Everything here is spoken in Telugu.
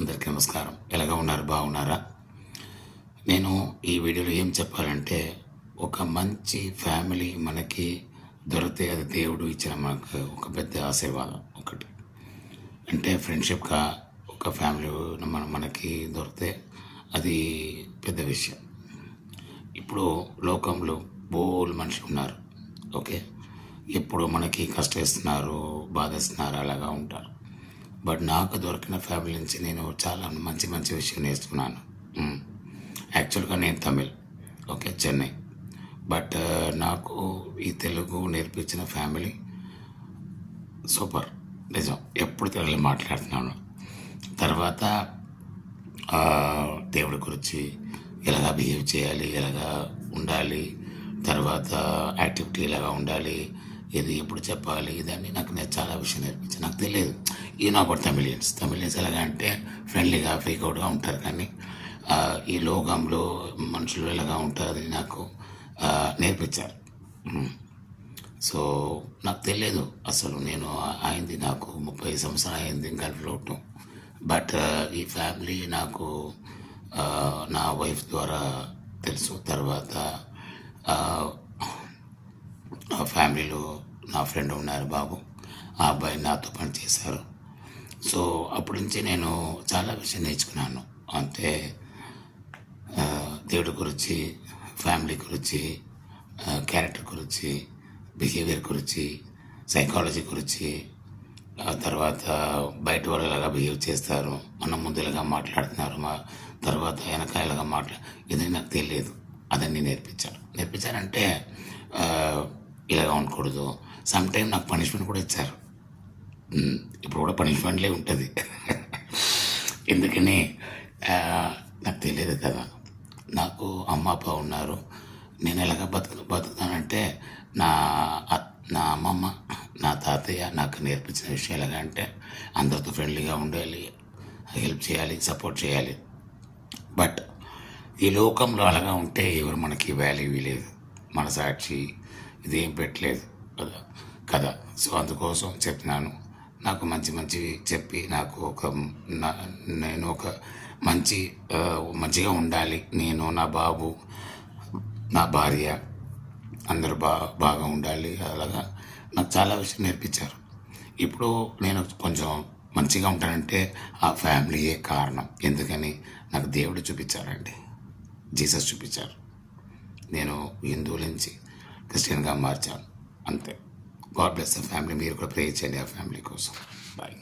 అందరికీ నమస్కారం. ఎలాగ ఉన్నారు? బాగున్నారా? నేను ఈ వీడియోలో ఏం చెప్పాలంటే ఒక మంచి ఫ్యామిలీ మనకి దొరికితే అది దేవుడు ఇచ్చిన మనకు ఒక పెద్ద ఆశీర్వాదం ఒకటి. అంటే ఫ్రెండ్షిప్గా ఒక ఫ్యామిలీ మన మనకి దొరికితే అది పెద్ద విషయం. ఇప్పుడు లోకంలో బోల్ మనుషులు ఉన్నారు. ఓకే? ఎప్పుడు మనకి కష్టం ఇస్తున్నారు బాధేస్తున్నారు అలాగా ఉంటారు. బట్ నాకు దొరికిన ఫ్యామిలీ నుంచి నేను చాలా మంచి మంచి విషయం నేర్చుకున్నాను. యాక్చువల్గా నేను తమిళ్. ఓకే చెన్నై. బట్ నాకు ఈ తెలుగు నేర్పించిన ఫ్యామిలీ సూపర్. నిజం. ఎప్పుడు తెలుగు మాట్లాడుతున్నాను. తర్వాత దేవుడి గురించి ఎలాగా బిహేవ్ చేయాలి ఎలాగా ఉండాలి తర్వాత యాక్టివిటీ ఎలాగా ఉండాలి ఇది ఎప్పుడు చెప్పాలి ఇదని నాకు నేను చాలా విషయం నేర్పించాను నాకు తెలియదు. ఈ నాకు తమిళియన్స్ తమిళియన్స్ ఎలాగా అంటే ఫ్రెండ్లీగా ఫ్రీకౌట్గా ఉంటారు కానీ ఈ లోకంలో మనుషులు ఎలాగా ఉంటారని నాకు నేర్పించారు. సో నాకు తెలియదు అసలు నేను అయింది నాకు ముప్పై సంవత్సరాలు అయింది గల్ఫ్లో ఉండటం బట్ ఈ ఫ్యామిలీ నాకు నా వైఫ్ ద్వారా తెలుసు. తర్వాత ఫ్యామిలీలో నా ఫ్రెండ్ ఉన్నారు బాబు. ఆ అబ్బాయి నాతో పని చేశారు. సో అప్పటి నుంచి నేను చాలా విషయం నేర్చుకున్నాను. అంటే దేవుడి గురించి ఫ్యామిలీ గురించి క్యారెక్టర్ గురించి బిహేవియర్ గురించి సైకాలజీ గురించి ఆ తర్వాత బయట వాళ్ళలాగా బిహేవ్ చేస్తారు మన ముందులాగా మాట్లాడుతున్నారు మా తర్వాత వెనక మాట్లా ఇది నాకు తెలియదు. అదన్నీ నేర్పించాడు నేర్పించారంటే ఇలాగా ఉండకూడదు. సమ్ టైం నాకు పనిష్మెంట్ కూడా ఇచ్చారు. ఇప్పుడు కూడా పనిష్మెంట్లే ఉంటుంది. ఎందుకని? నాకు తెలియదు కదా. నాకు అమ్మ అప్ప ఉన్నారు. నేను ఎలాగ బతుకు బతుకుతానంటే నా నా అమ్మమ్మ నా తాతయ్య నాకు నేర్పించిన విషయం ఎలాగ అంటే అందరితో ఫ్రెండ్లీగా ఉండాలి హెల్ప్ చేయాలి సపోర్ట్ చేయాలి. బట్ ఈ లోకంలో అలాగా ఉంటే ఎవరు మనకి వాల్యూ లేదు. మన సాక్షి ఇదేం పెట్టలేదు. కదా కదా. సో అందుకోసం చెప్పినాను. నాకు మంచి మంచివి చెప్పి నాకు ఒక నా- నేను ఒక మంచి మంచిగా ఉండాలి. నేను నా బాబు నా భార్య అందరూ బా బాగా ఉండాలి. అలాగా. నాకు చాలా విషయం నేర్పించారు. ఇప్పుడు నేను కొంచెం మంచిగా ఉంటానంటే ఆ ఫ్యామిలీయే కారణం. ఎందుకని? నాకు దేవుడు చూపించారండి. జీసస్ చూపించారు. నేను హిందువుల నుంచి క్రిస్టియన్గా మార్చాను. అంతే. God bless the family. మీరు కూడా ప్రే చేయండి ఆ ఫ్యామిలీ కోసం. బాయ్.